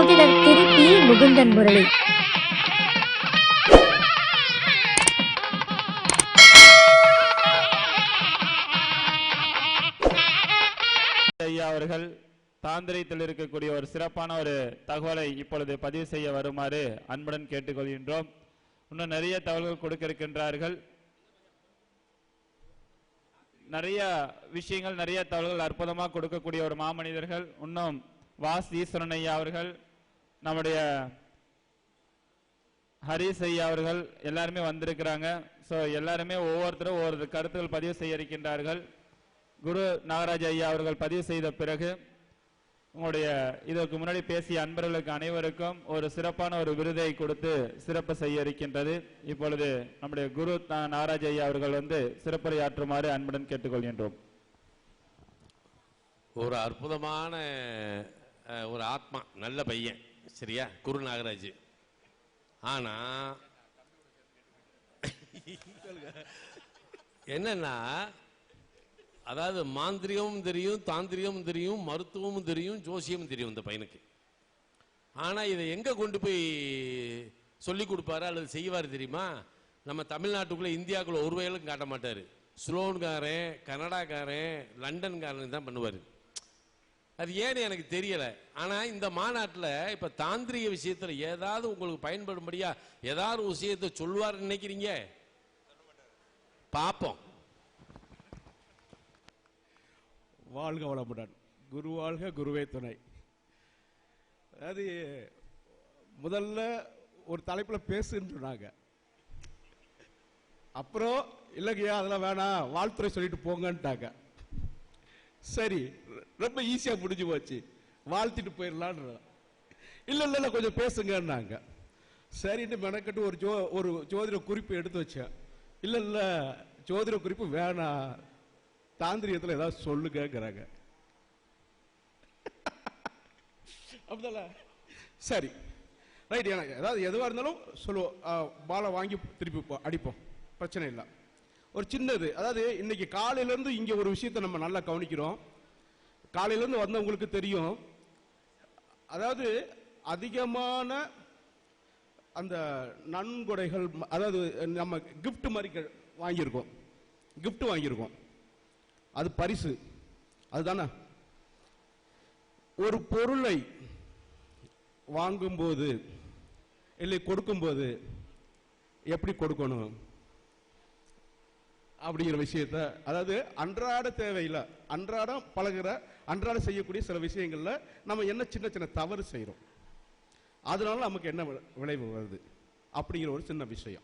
ஜோதிடர் திருப்பி முகுந்தன் முரளி. ஐயா அவர்கள் தாந்திரத்தில் இருக்கக்கூடிய ஒரு சிறப்பான ஒரு தகவலை இப்பொழுது பதிவு செய்ய வருமாறு அன்புடன் கேட்டுக்கொள்கின்றோம். இன்னும் நிறைய தகவல்கள் கொடுக்க இருக்கின்றார்கள் நிறைய விஷயங்கள் நிறைய தகவல்கள் அற்புதமாக கொடுக்கக்கூடிய ஒரு மாமனிதர்கள். இன்னும் வாஸ் ஈஸ்வரன் ஐயா அவர்கள் நம்முடைய ஹரிஸ் ஐயா அவர்கள் எல்லாருமே வந்திருக்கிறாங்க. ஸோ எல்லாருமே ஒவ்வொருத்தரும் ஒவ்வொரு கருத்துக்கள் பதிவு செய்ய இருக்கின்றார்கள் குரு நாகராஜ் ஐயா அவர்கள் பதிவு செய்த பிறகு உங்களுடைய இதற்கு முன்னாடி பேசிய அன்பர்களுக்கு அனைவருக்கும் ஒரு சிறப்பான ஒரு விருதை கொடுத்து சிறப்பு செய்ய இருக்கின்றது இப்பொழுது நம்முடைய குரு நாகராஜ் ஐயா அவர்கள் வந்து சிறப்புரையாற்றுமாறு அன்புடன் கேட்டுக்கொள்கின்றோம். ஒரு அற்புதமான ஒரு ஆத்மா நல்ல பையன். சரியா? குரு நாகராஜ். ஆனா என்னன்னா அதாவது மாந்திரிகமும் தெரியும் தாந்திரிகமும் தெரியும் மருத்துவமும் தெரியும் ஜோசியமும் தெரியும் இந்த பையனுக்கு. ஆனா இதை எங்க கொண்டு போய் சொல்லி கொடுப்பாரு அல்லது செய்வார் தெரியுமா? நம்ம தமிழ்நாட்டுக்குள்ள இந்தியாக்குள்ள ஒரு வயலும் காட்ட மாட்டாரு. ஸ்லோன்காரன் கனடாக்காரன் லண்டன்காரன் தான் பண்ணுவாரு. அது ஏன்னு எனக்கு தெரியல. ஆனா இந்த மாநாட்டில் இப்ப தாந்திரிக விஷயத்துல ஏதாவது உங்களுக்கு பயன்படும்படியா ஏதாவது விஷயத்தை சொல்லுவார் நினைக்கிறீங்க? பார்ப்போம் வாழ்க வளமுடன். குரு வாழ்க குருவே துணை. அதாவது முதல்ல ஒரு தலைப்பில் பேசுன்னு சொன்னாங்க. அப்புறம் இல்லைங்கய்யா அதெல்லாம் வேணாம் வாழ்த்துறை சொல்லிட்டு போங்கன்ட்டாங்க. சரி ரொம்ப ஈஸியாக முடிஞ்சு போச்சு. வாழ்த்திட்டு போயிடலான்னு இல்லை இல்ல கொஞ்சம் பேசுங்கன்னாங்க. சரின்னு மெனக்கட்டு ஒரு ஜோ ஒரு ஜோதிட குறிப்பு எடுத்து வச்சேன். இல்ல இல்ல ஜோதிட குறிப்பு வேணாம் தாந்திரியத்தில் ஏதாவது சொல்லுங்கிறாங்க அப்படிதால சரி. ரைட் எனக்கு ஏதாவது எதுவாக இருந்தாலும் சொல்லுவோம். பாலை வாங்கி திருப்பி அடிப்போம். பிரச்சனை இல்லை. ஒரு சின்னது அதாவது இன்னைக்கு காலையிலேருந்து இங்கே ஒரு விஷயத்தை நம்ம நல்லா கவனிக்கிறோம். காலையிலேருந்து வந்தவங்களுக்கு தெரியும். அதாவது அதிகமான அந்த நன்கொடைகள் அதாவது நம்ம கிஃப்ட் மாதிரி வாங்கியிருக்கோம். கிஃப்ட் வாங்கியிருக்கோம். அது பரிசு. அதுதானே? ஒரு பொருளை வாங்கும்போது இல்லை கொடுக்கும்போது எப்படி கொடுக்கணும்? அப்படிங்கிற விஷயத்த அதாவது அன்றாட தேவையில்லை அன்றாடம் பழகுற அன்றாடம் செய்யக்கூடிய சில விஷயங்கள்ல நம்ம என்ன சின்ன சின்ன தவறு செய்கிறோம் அதனால நமக்கு என்ன வி- விளைவு வருது? அப்படிங்கிற ஒரு சின்ன விஷயம்.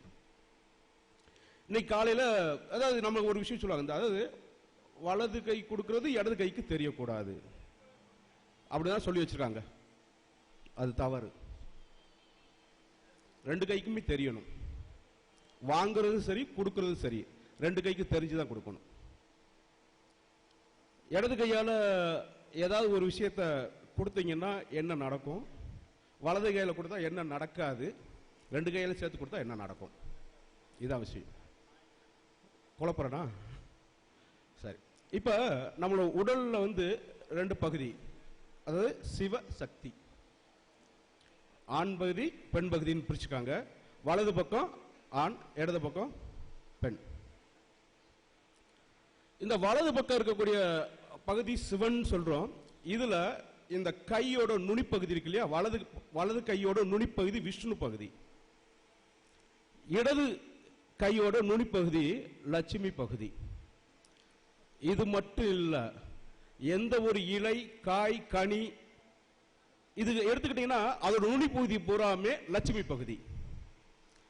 இன்னைக்கு காலையில அதாவது நம்ம ஒரு விஷயம் சொல்லுவாங்க அதாவது வலது கை கொடுக்கறது இடது கைக்கு தெரியக்கூடாது. அப்படிதான் சொல்லி வச்சிருக்காங்க. அது தவறு. ரெண்டு கைக்குமே தெரியணும். வாங்குறது சரி கொடுக்கறது சரி. ரெண்டு கைக்கு தெரிஞ்சுதான் கொடுக்கணும். இடது கையால் ஏதாவது ஒரு விஷயத்த கொடுத்தீங்கன்னா என்ன நடக்கும்? வலது கையில் கொடுத்தா என்ன நடக்காது? ரெண்டு கையில் சேர்த்து கொடுத்தா என்ன நடக்கும்? இதான் விஷயம். குழப்பறனா? சரி. இப்போ நம்மளோட உடலில் வந்து ரெண்டு பகுதி. அதாவது சிவ சக்தி ஆண் பகுதி பெண் பகுதின்னு பிரிச்சுக்காங்க. வலது பக்கம் ஆண் இடது பக்கம் பெண் இந்த வலது பக்கம் இருக்கக்கூடிய பகுதி சிவன் சொல்றோம். இதுல இந்த கையோட நுனிப்பகுதி இருக்கு இல்லையா? வலது வலது கையோட நுனிப்பகுதி விஷ்ணு பகுதி. இடது கையோட நுனிப்பகுதி லட்சுமி பகுதி. இது மட்டும் இல்லை எந்த ஒரு இலை காய் கனி இது எடுத்துக்கிட்டீங்கன்னா அதோட நுனிப்பகுதி பூராமே லட்சுமி பகுதி.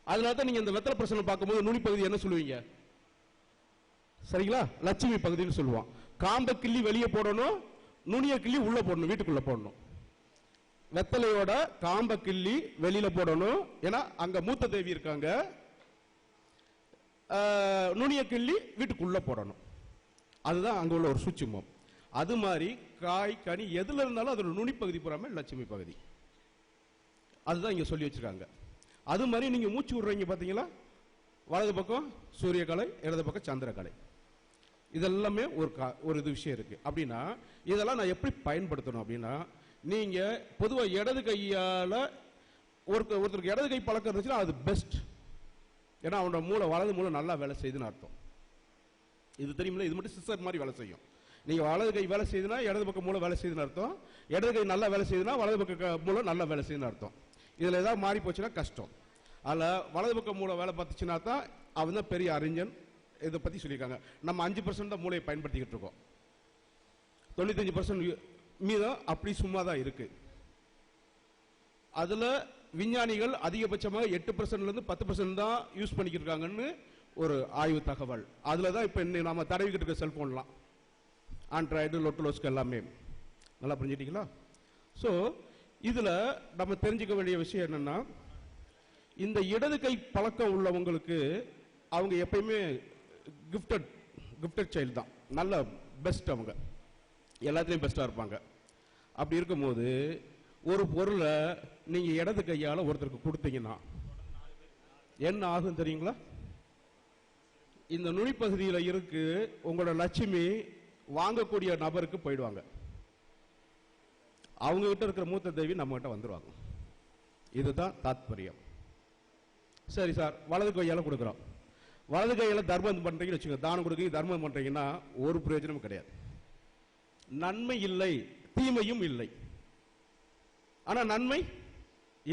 அதனால தான் நீங்க இந்த வெத்தலை பிரசனை பார்க்கும்போது நுனிப்பகுதி என்ன சொல்லுவீங்க? சரிங்களா? லட்சுமி பகுதின்னு சொல்லுவான். காம்ப கிள்ளி வெளியே போடணும் நுனிய கிள்ளி உள்ள போடணும் வீட்டுக்குள்ள போடணும். வெத்தலையோட காம்ப கிள்ளி வெளியில போடணும். ஏன்னா அங்க மூத்த தேவி இருக்காங்க. நுனிய கிள்ளி வீட்டுக்குள்ள போடணும். அதுதான் அங்க உள்ள ஒரு சூட்சுமம். அது மாதிரி காய் கனி எதுல இருந்தாலும் அதோட நுனிப்பகுதி பூராமே லட்சுமி பகுதி. அதுதான் இங்க சொல்லி வச்சிருக்காங்க. அது மாதிரி நீங்க மூச்சு விடுறீங்க பாத்தீங்களா? வலது பக்கம் சூரியகலை இடது பக்கம் சந்திரகலை. இதெல்லாமே ஒரு கா- ஒரு இது விஷயம் இருக்கு. அப்படின்னா இதெல்லாம் நான் எப்படி பயன்படுத்தணும் அப்படின்னா நீங்க பொதுவாக இடது கையால ஒருத்தர் ஒருத்தருக்கு இடது கை பழக்கம் இருந்துச்சுன்னா அது பெஸ்ட் ஏன்னா அவனோட மூளை வலது மூளை நல்லா வேலை செய்யுதுன்னு அர்த்தம். இது தெரியுமில்ல? இது மட்டும் சிஸ்டர் மாதிரி வேலை செய்யும். நீங்க வலது கை வேலை செய்யுதுன்னா இடது பக்கம் மூளை வேலை செய்யுதுன்னு அர்த்தம். இடது கை நல்லா வேலை செய்யுதுன்னா வலது பக்க மூலம் மூளை நல்லா வேலை செய்யுதுன்னு அர்த்தம். இதில் ஏதாவது மாறி போச்சுன்னா கஷ்டம். அதில் வலது பக்கம் மூளை வேலை பார்த்துச்சுன்னா தான் அவன் தான் பெரிய அறிஞன். இதை பற்றி சொல்லியிருக்காங்க. நம்ம அஞ்சு பர்சன்ட் தான் மூளையை பயன்படுத்திக்கிட்டு இருக்கோம். தொண்ணூத்தஞ்சு பர்சன்ட் மீதம் அப்படி சும்மா தான் இருக்கு. அதில் விஞ்ஞானிகள் அதிகபட்சமாக எட்டு பர்சன்ட்லேருந்து பத்து பர்சன்ட் தான் யூஸ் பண்ணிக்கிட்டு இருக்காங்கன்னு ஒரு ஆய்வு தகவல். அதில் தான் இப்போ இன்னைக்கு நம்ம தடவிக்கிட்டு இருக்க செல்ஃபோன்லாம் ஆண்ட்ராய்டு லொட்டலோஸ்க்கு எல்லாமே. நல்லா புரிஞ்சுட்டீங்களா ஸோ இதில் நம்ம தெரிஞ்சுக்க வேண்டிய விஷயம் என்னென்னா இந்த இடது கை பழக்கம் உள்ளவங்களுக்கு அவங்க எப்பயுமே கிஃப்டட் கிஃப்டட் சைல்டு தான். நல்ல பெஸ்ட் அவங்க. எல்லாத்துலேயும் பெஸ்ட்டாக இருப்பாங்க. அப்படி இருக்கும்போது ஒரு பொருளை நீங்க இடது கையால ஒருத்தருக்கு கொடுத்தீங்கன்னா என்ன ஆகும் தெரியுங்களா? இந்த நுனிப்பகுதியில் இருக்கு உங்களோட லட்சுமி வாங்கக்கூடிய நபருக்கு போயிடுவாங்க. அவங்க கிட்ட இருக்கிற மூத்த தேவி நம்ம கிட்ட வந்துருவாங்க. இதுதான் தாத்பரியம். சரி சார் வலது கையால கொடுக்குறோம். வலது கையில் தர்மம் பண்ணுறீங்கன்னு வச்சுக்கோங்க தானம் கொடுக்கி தர்மம் பண்றீங்கன்னா ஒரு பிரயோஜனமும் கிடையாது. நன்மை இல்லை தீமையும் இல்லை. ஆனா நன்மை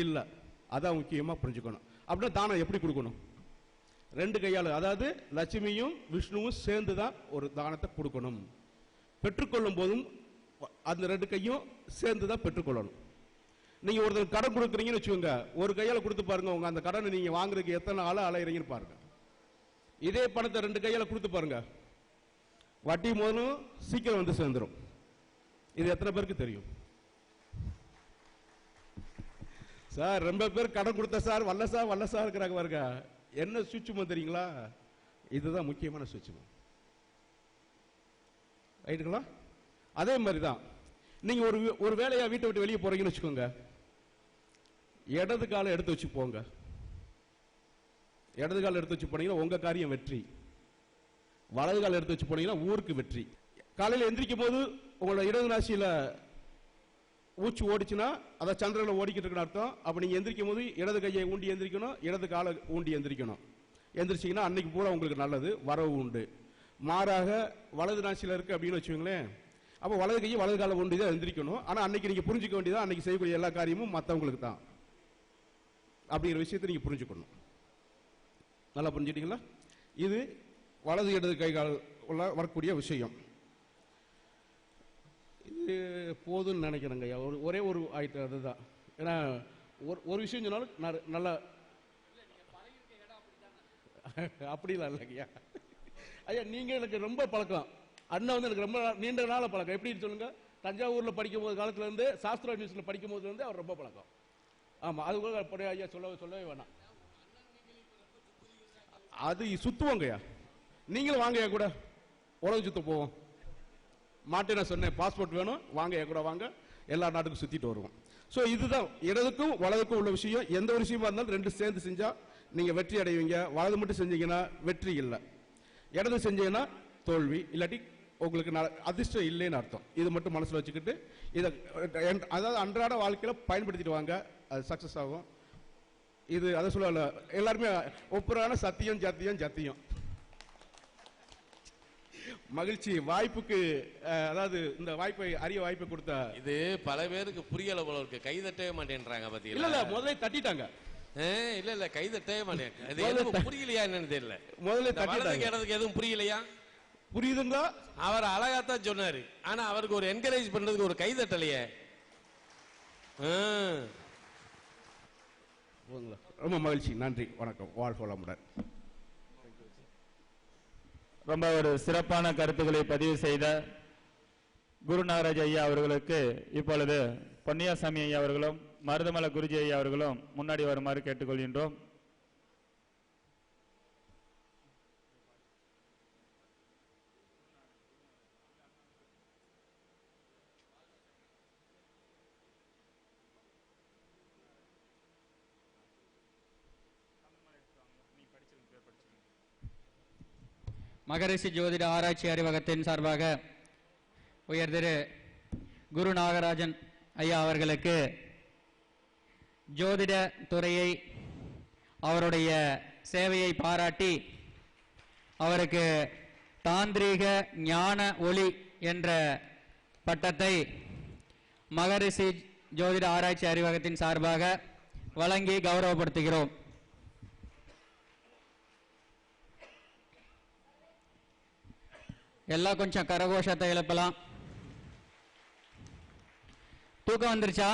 இல்லை. அதான் முக்கியமா புரிஞ்சுக்கணும். அப்படின்னா தானம் எப்படி கொடுக்கணும்? ரெண்டு கையால் அதாவது லட்சுமியும் விஷ்ணுவும் சேர்ந்து தான் ஒரு தானத்தை கொடுக்கணும். பெற்றுக்கொள்ளும் போதும் அந்த ரெண்டு கையும் சேர்ந்து தான் பெற்றுக்கொள்ளணும். நீங்க ஒருத்தர் கடன் கொடுக்குறீங்கன்னு வச்சுக்கோங்க ஒரு கையால் கொடுத்து பாருங்க உங்க அந்த கடனை நீங்க வாங்குறதுக்கு எத்தனை ஆள் அலையிறீங்கன்னு பாருங்க. இதே பணத்தை ரெண்டு கையில் கொடுத்து பாருங்க. வட்டி முதலும் சீக்கிரம் வந்து சேர்ந்துரும். இது எத்தனை பேருக்கு தெரியும்? சார் ரொம்ப பேர் கடன் கொடுத்த சார் வல்ல சார் வல்ல சார் இருக்கிறாங்க பாருங்க. என்ன சுவிட்சுமோ தெரியுங்களா? இதுதான் முக்கியமான சுவிட்சுமோ ரைட்டுங்களா அதே மாதிரி தான் நீங்க ஒரு ஒரு வேலையா வீட்டை விட்டு வெளியே போறீங்கன்னு வச்சுக்கோங்க. இடது காலை எடுத்து வச்சு போங்க. இடது காலை எடுத்து வச்சு போனீங்கன்னா உங்க காரியம் வெற்றி. வலது கால் எடுத்து வச்சு போனீங்கன்னா ஊருக்கு வெற்றி. காலையில் எந்திரிக்கும் போது உங்களோட இடது ராசியில ஊச்சி ஓடிச்சுன்னா அதை சந்திரனில் ஓடிக்கிட்டு இருக்கிற அர்த்தம். அப்ப நீங்க எந்திரிக்கும் போது இடது கையை ஊண்டி எந்திரிக்கணும் இடது காலை ஊண்டி எந்திரிக்கணும். எந்திரிச்சிங்கன்னா அன்னைக்கு பூரா உங்களுக்கு நல்லது வரவு உண்டு. மாறாக வலது ராசியில இருக்கு அப்படின்னு வச்சுக்கோங்களேன். அப்போ வலது கையை வலது காலை ஊண்டி தான் எந்திரிக்கணும். ஆனா அன்னைக்கு நீங்க புரிஞ்சுக்க வேண்டியதான் அன்னைக்கு செய்யக்கூடிய எல்லா காரியமும் மற்றவங்களுக்கு தான். அப்படிங்கிற விஷயத்தை நீங்க புரிஞ்சுக்கணும். நல்லா புரிஞ்சுட்டீங்களா இது வலது இடது கை கால் உள்ள வரக்கூடிய விஷயம். இது போதும்னு நினைக்கிறேங்க ஐயா. ஒரு ஒரே ஒரு ஐட்டம் அதுதான். ஏன்னா ஒரு ஒரு விஷயம் சொன்னாலும் நல்லா அப்படிலாம் இல்லைங்கய்யா ஐயா. நீங்கள் எனக்கு ரொம்ப பழக்கம். அண்ணன் வந்து எனக்கு ரொம்ப நீண்ட நாள பழக்கம். எப்படின்னு சொல்லுங்க? தஞ்சாவூரில் படிக்கும் போது காலத்துலேருந்து சாஸ்திரா நியூஸில் படிக்கும் போதுலேருந்து அவர் ரொம்ப பழக்கம். ஆமாம் அது கூட ஐயா சொல்ல சொல்லவே வேணாம். அது சுத்துவோங்கய்யா. நீங்களும் வாங்க கூட. உலக சுத்த போவோம். மாட்டேன் நான் சொன்னேன் பாஸ்போர்ட் வேணும் வாங்க கூட வாங்க. எல்லா நாட்டுக்கும் சுத்திட்டு வருவோம். ஸோ இதுதான் இடதுக்கும் வலதுக்கும் உள்ள விஷயம். எந்த ஒரு விஷயமா இருந்தாலும் ரெண்டு சேர்ந்து செஞ்சா நீங்க வெற்றி அடைவீங்க. வலது மட்டும் செஞ்சீங்கன்னா வெற்றி இல்லை. இடது செஞ்சீங்கன்னா தோல்வி. இல்லாட்டி உங்களுக்கு அதிர்ஷ்டம் இல்லைன்னு அர்த்தம். இது மட்டும் மனசில் வச்சுக்கிட்டு இதை என்- அதாவது அன்றாட வாழ்க்கையில் பயன்படுத்திட்டு வாங்க. அது சக்ஸஸ் ஆகும். இது அதை சொல்லல. எல்லாருமே ஒப்புறான சத்தியம் சத்தியம் சத்தியம் மகிழ்ச்சி. வாய்ப்புக்கு அதாவது இந்த வாய்ப்பை அரிய வாய்ப்பை கொடுத்த இது பல பேருக்கு புரியல போல இருக்கு. கை தட்டவே மாட்டேன்றாங்க இல்ல பாத்தீங்களா? இல்ல முதல்ல தட்டிட்டாங்க. இல்ல இல்ல கை தட்டவே மாட்டேன். புரியலையா என்னன்னு தெரியல. முதல்ல தட்டிட்டாங்க. இடத்துக்கு எதுவும் புரியலையா? புரியுதுங்களா? அவர் அழகாத்தான் சொன்னாரு. ஆனா அவருக்கு ஒரு என்கரேஜ் பண்றதுக்கு ஒரு கை தட்டலையே. போதுங்களா? ரொம்ப மகிழ்ச்சி. நன்றி. வணக்கம். வாழ்க வளமுடன். ரொம்ப ஒரு சிறப்பான கருத்துக்களை பதிவு செய்த குரு நாகராஜ் ஐயா அவர்களுக்கு இப்பொழுது பொன்னியாசாமி ஐயா அவர்களும் மருதமலை குருஜி ஐயா அவர்களும் முன்னாடி வருமாறு கேட்டுக்கொள்கின்றோம். மகரிஷி ஜோதிட ஆராய்ச்சி அறிவகத்தின் சார்பாக உயர் திரு குரு நாகராஜன் ஐயா அவர்களுக்கு ஜோதிட துறையை அவருடைய சேவையை பாராட்டி அவருக்கு தாந்திரீக ஞான ஒளி என்ற பட்டத்தை மகரிஷி ஜோதிட ஆராய்ச்சி அறிவகத்தின் சார்பாக வழங்கி கௌரவப்படுத்துகிறோம். எல்லாம் கொஞ்சம் கரகோஷத்தை எழுப்பலாம். தூக்கம் வந்துருச்சா?